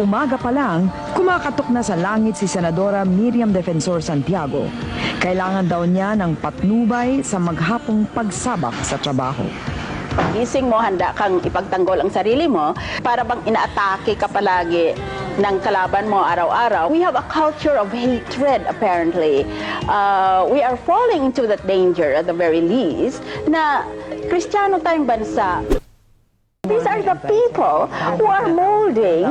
Umaga pa lang, kumakatok na sa langit si Senadora Miriam Defensor Santiago. Kailangan daw niya ng patnubay sa maghapong pagsabak sa trabaho. Gising mo, handa kang ipagtanggol ang sarili mo para bang inaatake ka palagi ng kalaban mo araw-araw. We have a culture of hatred apparently. Uh, we are falling into that danger at the very least na Kristiyano tayong bansa. These are the people who are molding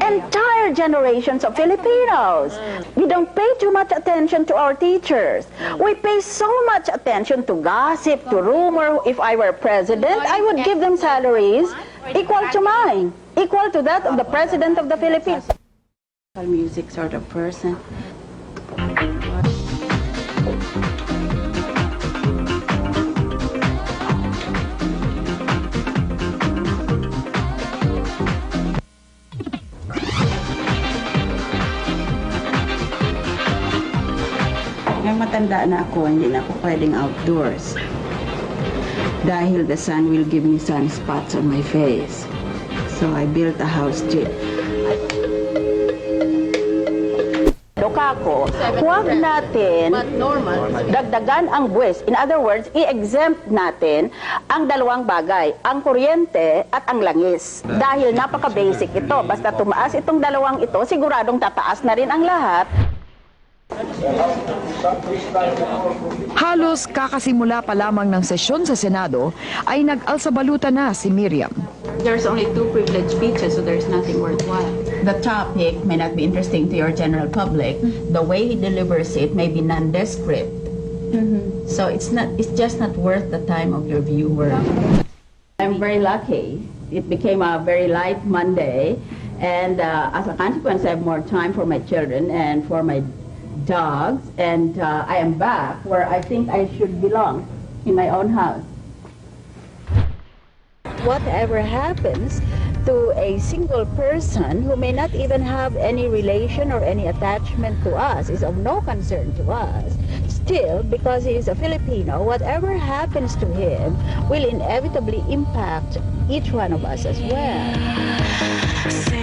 entire generations of Filipinos. We don't pay too much attention to our teachers. We pay so much attention to gossip, to rumor. If I were president, I would give them salaries equal to mine, equal to that of the president of the Philippines. Music sort of person. Ngayon matanda na ako, hindi na ako pwedeng outdoors. Dahil the sun will give me sunspots on my face. So I built a house gym. Dokako, huwag natin dagdagan ang buwis. In other words, i-exempt natin ang dalawang bagay, ang kuryente at ang langis. Dahil napaka-basic ito. Basta tumaas itong dalawang ito, siguradong tataas na rin ang lahat. Halos kakasimula pa lamang ng sesyon sa Senado ay nag-alsabaluta na si Miriam. There's only two privileged speeches, so there's nothing worthwhile. The topic may not be interesting to your general public. The way he delivers it may be nondescript. So it's not. It's just not worth the time of your viewer. I'm very lucky. It became a very light Monday, and uh, as a consequence, I have more time for my children and for my dogs. And uh, I am back where I think I should belong, in my own house. whatever happens to a single person who may not even have any relation or any attachment to us is of no concern to us. Still, because he is a Filipino, whatever happens to him will inevitably impact each one of us as well.